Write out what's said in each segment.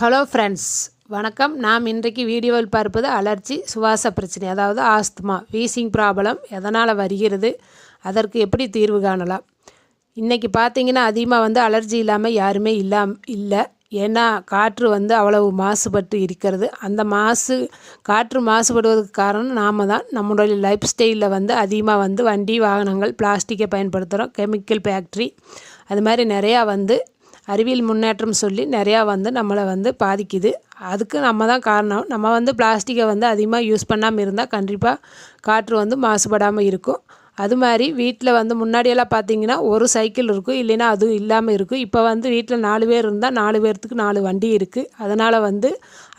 Hello friends வணக்கம். நாம் இன்றைக்கு வீடியோவில் பார்ப்பது அலர்ஜி சுவாச பிரச்சனை அதாவது ஆஸ்துமா வீசிங் ப்ராப்ளம் எதனால் வருகிறது அதற்கு எப்படி தீர்வு காணலாம். இன்றைக்கி பார்த்தீங்கன்னா அதிகமாக வந்து அலர்ஜி இல்லாமல் யாருமே இல்லாம இல்லை. ஏன்னா காற்று வந்து அவ்வளவு மாசுபட்டு இருக்கிறது. அந்த மாசு காற்று மாசுபடுவதற்கு காரணம் நாம் தான். நம்மளுடைய லைஃப் ஸ்டைலில் வந்து அதிகமாக வந்து வண்டி வாகனங்கள் பிளாஸ்டிக்கை பயன்படுத்துகிறோம் கெமிக்கல் ஃபேக்ட்ரி அது மாதிரி நிறையா வந்து அறிவியல் முன்னேற்றம் சொல்லி நிறையா வந்து நம்மளை வந்து பாதிக்குது. அதுக்கு நம்ம தான் காரணம். நம்ம வந்து பிளாஸ்டிக்கை வந்து அதிகமாக யூஸ் பண்ணாமல் இருந்தால் கண்டிப்பாக காற்று வந்து மாசுபடாமல் இருக்கும். அது மாதிரி வீட்டில் வந்து முன்னாடியெல்லாம் பார்த்தீங்கன்னா ஒரு சைக்கிள் இருக்கும் இல்லைன்னா அதுவும் இல்லாமல் இருக்கும். இப்போ வந்து வீட்டில் நாலு பேர் இருந்தால் நாலு பேர்த்துக்கு நாலு வண்டி இருக்குது அதனால் வந்து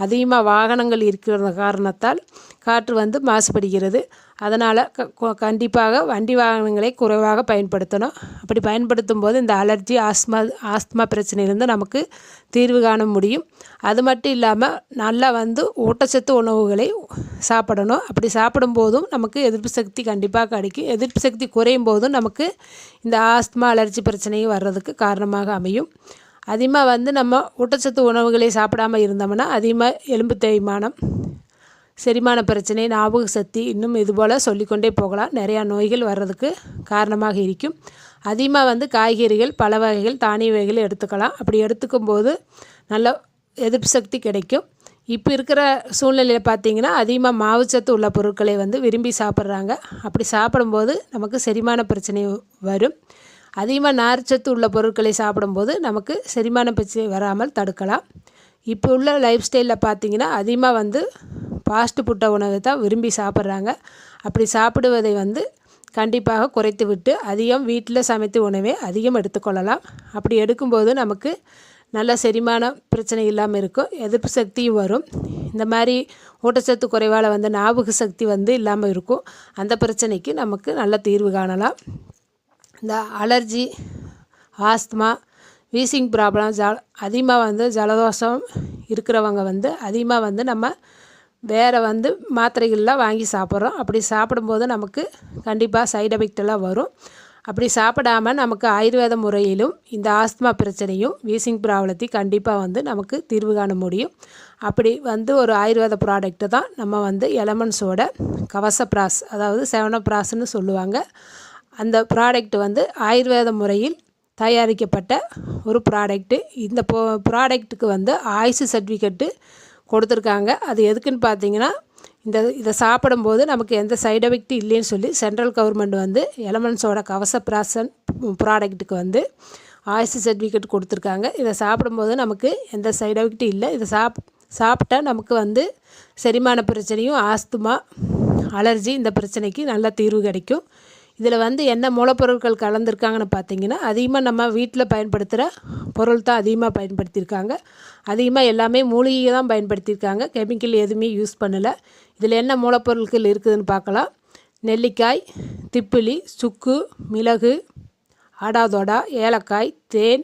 அதிகமாக வாகனங்கள் இருக்கிற காரணத்தால் காற்று வந்து மாசுபடுகிறது. அதனால் க கண்டிப்பாக வண்டி வாகனங்களை குறைவாக பயன்படுத்தணும். அப்படி பயன்படுத்தும் போது இந்த அலர்ஜி ஆஸ்மா ஆஸ்துமா பிரச்சனையிலேருந்து நமக்கு தீர்வு காண முடியும். அது மட்டும் இல்லாமல் நல்லா வந்து ஊட்டச்சத்து உணவுகளை சாப்பிடணும். அப்படி சாப்பிடும்போதும் நமக்கு எதிர்ப்பு சக்தி கண்டிப்பாக கிடைக்கும். எதிர் எதிர்ப்பு சக்தி குறையும் போதும் நமக்கு இந்த ஆஸ்துமா அலர்ஜி பிரச்சனையும் வர்றதுக்கு காரணமாக அமையும். அதிகமாக வந்து நம்ம ஊட்டச்சத்து உணவுகளை சாப்பிடாமல் இருந்தோம்னா அதிகமாக எலும்பு தேய்மானம் செரிமான பிரச்சனை ஞாபக சக்தி இன்னும் இதுபோல் சொல்லிக்கொண்டே போகலாம். நிறையா நோய்கள் வர்றதுக்கு காரணமாக இருக்கும். அதிகமாக வந்து காய்கறிகள் பல வகைகள் தானிய வகைகள் எடுத்துக்கலாம். அப்படி எடுத்துக்கும் போது நல்ல எதிர்ப்பு சக்தி கிடைக்கும். இப்போ இருக்கிற சூழ்நிலையில் பார்த்திங்கன்னா அதிகமாக மாவுச்சத்து உள்ள பொருட்களை வந்து விரும்பி சாப்பிட்றாங்க. அப்படி சாப்பிடும்போது நமக்கு செரிமான பிரச்சனை வரும். அதிகமாக நார்ச்சத்து உள்ள பொருட்களை சாப்பிடும்போது நமக்கு செரிமான பிரச்சனை வராமல் தடுக்கலாம். இப்போ உள்ள லைஃப் ஸ்டைலில் பார்த்திங்கன்னா அதிகமாக வந்து ஃபாஸ்ட்டு புட்ட உணவை தான் விரும்பி சாப்பிட்றாங்க. அப்படி சாப்பிடுவதை வந்து கண்டிப்பாக குறைத்து விட்டு அதிகம் வீட்டில் சமைத்த உணவே அதிகம் எடுத்துக்கொள்ளலாம். அப்படி எடுக்கும்போது நமக்கு நல்ல செரிமான பிரச்சனை இல்லாமல் இருக்கும் எதிர்ப்பு சக்தியும் வரும். இந்த மாதிரி ஊட்டச்சத்து குறைவால் வந்து ஞாபக சக்தி வந்து இல்லாமல் இருக்கும் அந்த பிரச்சனைக்கு நமக்கு நல்ல தீர்வு காணலாம். இந்த அலர்ஜி ஆஸ்துமா வீசிங் ப்ராப்ளம் ஜ அதிகமாக வந்து ஜலதோஷம் இருக்கிறவங்க வந்து அதிகமாக வந்து நம்ம வேறு வந்து மாத்திரைகள்லாம் வாங்கி சாப்பிட்றோம். அப்படி சாப்பிடும்போது நமக்கு கண்டிப்பாக சைடு எஃபெக்டெல்லாம் வரும். அப்படி சாப்பிடாம நமக்கு ஆயுர்வேத முறையிலும் இந்த ஆஸ்துமா பிரச்சனையும் வீசிங் ப்ராப்ளத்தையும் கண்டிப்பாக வந்து நமக்கு தீர்வு காண முடியும். அப்படி வந்து ஒரு ஆயுர்வேத ப்ராடக்ட்டு தான் நம்ம வந்து எலமெண்ட்ஸோட கவச பிராஸ் அதாவது செவன பிராஸ்ன்னு சொல்லுவாங்க. அந்த ப்ராடக்ட் வந்து ஆயுர்வேத முறையில் தயாரிக்கப்பட்ட ஒரு ப்ராடக்ட்டு இந்த ப்ராடக்ட்டுக்கு வந்து ஆயுசு சர்டிஃபிகேட்டு கொடுத்துருக்காங்க. அது எதுக்குன்னு பார்த்தீங்கன்னா இந்த இதை சாப்பிடும்போது நமக்கு எந்த சைடு எஃபெக்ட்டும் இல்லைன்னு சொல்லி சென்ட்ரல் கவர்மெண்ட் வந்து எலமெண்ட்ஸோட கவச பிராசன் ப்ராடக்ட்டுக்கு வந்து ஆயுசு சர்டிஃபிகேட் கொடுத்துருக்காங்க. இதை சாப்பிடும்போது நமக்கு எந்த சைடு எஃபெக்ட்டும் இல்லை. இதை சாப் சாப்பிட்டா நமக்கு வந்து செரிமான பிரச்சனையும் ஆஸ்துமா அலர்ஜி இந்த பிரச்சனைக்கு நல்ல தீர்வு கிடைக்கும். இதில் வந்து என்ன மூலப்பொருட்கள் கலந்துருக்காங்கன்னு பார்த்தீங்கன்னா அதிகமாக நம்ம வீட்டில் பயன்படுத்துகிற பொருள் தான் அதிகமாக பயன்படுத்தியிருக்காங்க. அதிகமாக எல்லாமே மூலிகை தான் பயன்படுத்தியிருக்காங்க. கெமிக்கல் எதுவுமே யூஸ் பண்ணலை. இதில் என்ன மூலப்பொருட்கள் இருக்குதுன்னு பார்க்கலாம். நெல்லிக்காய் திப்பிலி சுக்கு மிளகு ஆடாதோடா ஏலக்காய் தேன்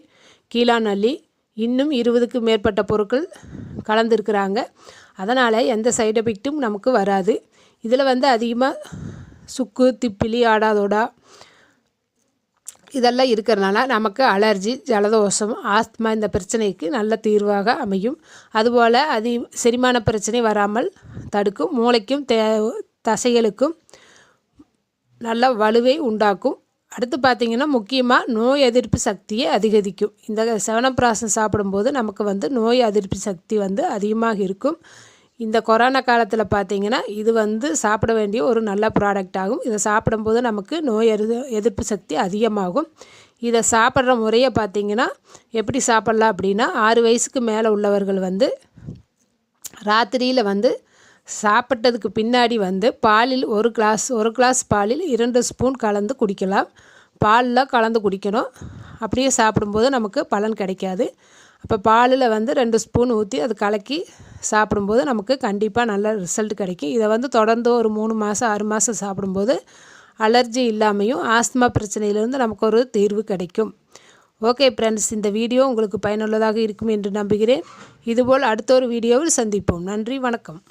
கீழாநல்லி. இன்னும் இருபதுக்கு மேற்பட்ட பொருட்கள் கலந்துருக்குறாங்க. அதனால் எந்த சைடு எஃபெக்ட்டும் நமக்கு வராது. இதில் வந்து அதிகமாக சுக்கு திப்பிலி ஆடாதோடா இதெல்லாம் இருக்கிறனால நமக்கு அலர்ஜி ஜலதோஷம் ஆஸ்துமா இந்த பிரச்சனைக்கு நல்ல தீர்வாக அமையும். அதுபோல் அதி செரிமான பிரச்சனை வராமல் தடுக்கும் மூளைக்கும் தே தசைகளுக்கும் நல்ல வலுவை உண்டாக்கும். அடுத்து பார்த்திங்கன்னா முக்கியமாக நோய் எதிர்ப்பு சக்தியை அதிகரிக்கும். இந்த செவனப்பிராசம் சாப்பிடும்போது நமக்கு வந்து நோய் எதிர்ப்பு சக்தி வந்து அதிகமாக இருக்கும். இந்த கொரோனா காலத்தில் பார்த்திங்கன்னா இது வந்து சாப்பிட வேண்டிய ஒரு நல்ல ப்ராடக்ட் ஆகும். இதை சாப்பிடும்போது நமக்கு நோய் எது எதிர்ப்பு சக்தி அதிகமாகும். இதை சாப்பிட்ற முறையை பார்த்திங்கன்னா எப்படி சாப்பிட்லாம் அப்படின்னா ஆறு வயசுக்கு மேலே உள்ளவர்கள் வந்து ராத்திரியில் வந்து சாப்பிட்டதுக்கு பின்னாடி வந்து பாலில் ஒரு கிளாஸ் ஒரு கிளாஸ் பாலில் இரண்டு ஸ்பூன் கலந்து குடிக்கலாம். பாலில் கலந்து குடிக்கணும். அப்படியே சாப்பிடும்போது நமக்கு பலன் கிடைக்காது. அப்போ பாலில் வந்து ரெண்டு ஸ்பூன் ஊற்றி அது கலக்கி சாப்பிடும்போது நமக்கு கண்டிப்பாக நல்ல ரிசல்ட் கிடைக்கும். இதை வந்து தொடர்ந்து ஒரு மூணு மாதம் ஆறு மாதம் சாப்பிடும்போது அலர்ஜி இல்லாமையும் ஆஸ்துமா பிரச்சனையிலேருந்து நமக்கு ஒரு தீர்வு கிடைக்கும். ஓகே ஃப்ரெண்ட்ஸ் இந்த வீடியோ உங்களுக்கு பயனுள்ளதாக இருக்கும் என்று நம்புகிறேன். இதுபோல் அடுத்த ஒரு வீடியோவில் சந்திப்போம். நன்றி வணக்கம்.